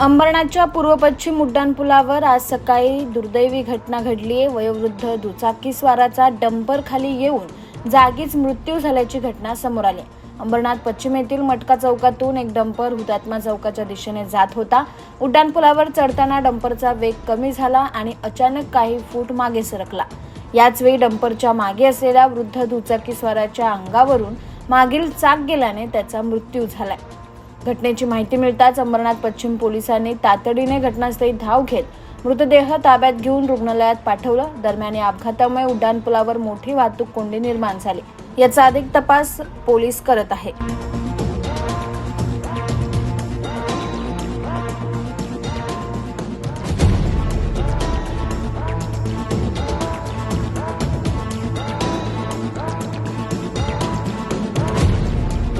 अंबरनाथच्या पूर्व पश्चिम उड्डाणपुलावर आज सकाळी दुर्दैवी घटना घडली आहे. वयोवृद्ध दुचाकीस्वाराचा डंपर खाली येऊन जागीच मृत्यू झाल्याची घटना समोर आली. अंबरनाथ पश्चिम येथील मटका चौकातून एक डंपर हुतात्मा चौकाच्या दिशेने जात होता. उड्डाणपुलावर चढताना डंपरचा वेग कमी झाला आणि अचानक काही फूट मागे सरकला. याचवेळी डंपरच्या मागे असलेल्या वृद्ध दुचाकीस्वाराच्या अंगावरून मागील चाक गेल्याने त्याचा मृत्यू झालाय. घटनेची माहिती मिळताच अंबरनाथ पश्चिम पोलिसांनी तातडीने घटनास्थळी धाव घेत मृतदेह ताब्यात घेऊन रुग्णालयात पाठवलं. दरम्यान या अपघातामुळे उड्डाणपुलावर मोठी वाहतूक कोंडी निर्माण झाली. याचा अधिक तपास पोलीस करत आहे